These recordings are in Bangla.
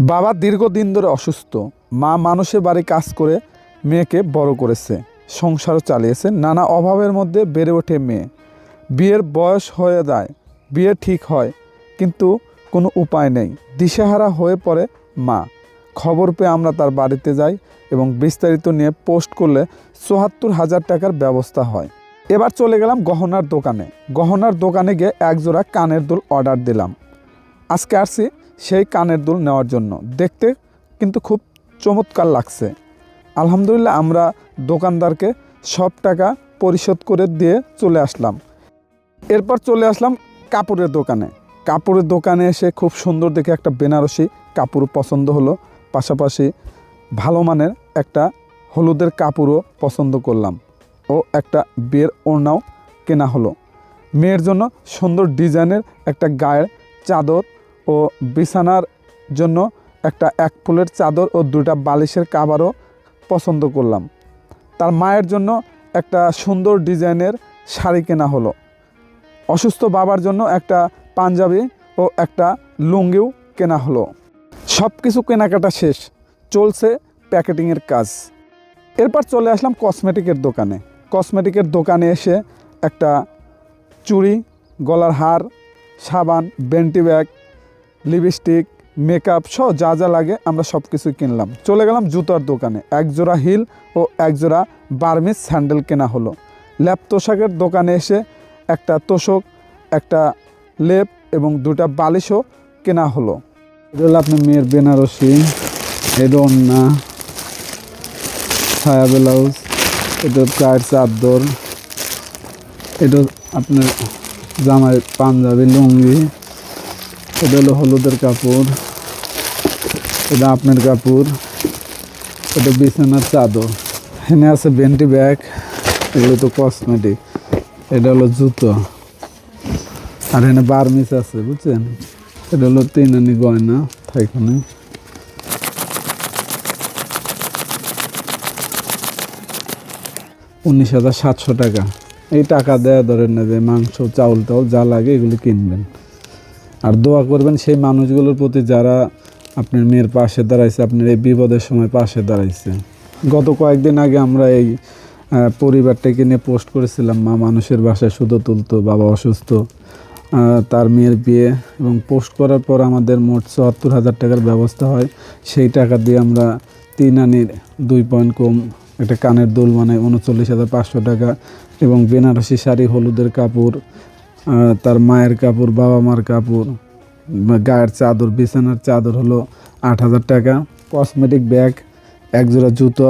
বাবা দীর্ঘদিন ধরে অসুস্থ। মা মানুষের বাড়ি কাজ করে মেয়েকে বড় করেছে। সংসারও চালিয়েছে। নানা অভাবের মধ্যে বেড়ে ওঠে মেয়ে। বিয়ের বয়স হয়ে যায়। বিয়ে ঠিক হয়, কিন্তু কোনো উপায় নেই। দিশেহারা হয়ে পড়ে মা। খবর পেয়ে আমরা তার বাড়িতে যাই এবং বিস্তারিত নিয়ে পোস্ট করলে চুয়াত্তর হাজার টাকার ব্যবস্থা হয়। এবার চলে গেলাম গহনার দোকানে। গহনার দোকানে গিয়ে একজোড়া কানের দুল অর্ডার দিলাম। আজকে আসছি সেই কানের দুল নেওয়ার জন্য। দেখতে কিন্তু খুব চমৎকার লাগছে। আলহামদুলিল্লাহ আমরা দোকানদারকে সব টাকা পরিশোধ করে দিয়ে চলে আসলাম। এরপর চলে আসলাম কাপড়ের দোকানে। কাপড়ের দোকানে এসে খুব সুন্দর দেখে একটা বেনারসি কাপড় পছন্দ হলো। পাশাপাশি ভালো মানের একটা হলুদের কাপড়ও পছন্দ করলাম ও একটা বিয়ের ওড়নাও কেনা হলো। মেয়ের জন্য সুন্দর ডিজাইনের একটা গায়ের চাদর ও বিছানার জন্য একটা এক ফুলের চাদর ও দুটা বালিশের কাবারও পছন্দ করলাম। তার মায়ের জন্য একটা সুন্দর ডিজাইনের শাড়ি কেনা হলো। অসুস্থ বাবার জন্য একটা পাঞ্জাবি ও একটা লুঙ্গিও কেনা হলো। সব কিছু কেনাকাটা শেষ, চলছে প্যাকেটিংয়ের কাজ। এরপর চলে আসলাম কসমেটিকের দোকানে। কসমেটিকের দোকানে এসে একটা চুড়ি, গলার হার, সাবান, বেন্টি ব্যাগ লিপস্টিক মেকআপ সহ যা যা লাগে আমরা সব কিছু কিনলাম। চলে গেলাম জুতার দোকানে। এক জোড়া হিল ও এক জোড়া বার্মিস স্যান্ডেল কেনা হলো। ল্যাপ তোষাকের দোকানে এসে একটা তোষক, একটা লেপ এবং দুটা বালিশও কেনা হলো। এটা হলো আপনার মেয়ের বেনারসি এটা অন্যা ছায়া ব্লাউজ, এটা গায়ের চাদর, এটা আপনার জামাই পাঞ্জাবি, লুঙ্গি। এটা হলো হলুদের কাপড়, এটা আপনার কাপড়, এটা বিছানার চাদর। এখানে আছে বেন্টি ব্যাগ, এগুলো তো কসমেটিক এটা হলো জুতো। আর এখানে বার্মিস আছে, বুঝছেন? এটা হলো তিন আনি গয়না এখানে উনিশ হাজার সাতশো টাকা। এই টাকা দেয়া ধরেন না যে মাংস চাউল টাউল যা লাগে এগুলো কিনবেন। আর দোয়া করবেন সেই মানুষগুলোর প্রতি যারা আপনার মেয়ের পাশে দাঁড়াইছে, আপনার এই বিপদের সময় পাশে দাঁড়াইছে। গত কয়েকদিন আগে আমরা এই পরিবারটাকে নিয়ে পোস্ট করেছিলাম, মা মানুষের বাসায় শুধু তুলতো, বাবা অসুস্থ। তার মেয়ের বিয়ে এবং পোস্ট করার পর আমাদের মোট চুয়াত্তর হাজার টাকার ব্যবস্থা হয়। সেই টাকা দিয়ে আমরা তিন আনির দুই পয়েন্ট কম, একটা কানের দোল মানে উনচল্লিশ হাজার পাঁচশো টাকা এবং বেনারসি শাড়ি, হলুদের কাপড় তার মায়ের কাপড়, বাবা মার কাপড় গায়ের চাদর, বিছানার চাদর হলো আট হাজার টাকা। কসমেটিক ব্যাগ এক জোড়া জুতো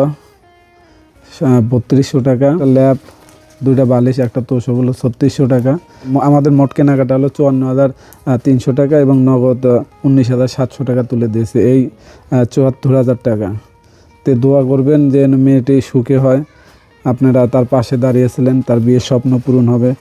বত্রিশশো টাকা। ল্যাপ, দুইটা বালিশ, একটা তোষক হলো ছত্রিশশো টাকা। আমাদের মোট কেনাকাটা হলো চুয়ান্ন হাজার তিনশো টাকা এবং নগদ উনিশ হাজার সাতশো টাকা তুলে দিয়েছে। এই চুয়াত্তর হাজার টাকা। তে দোয়া করবেন যে মেয়েটি সুখে হয়। আপনারা তার পাশে দাঁড়িয়েছিলেন, তার বিয়ের স্বপ্ন পূরণ হবে।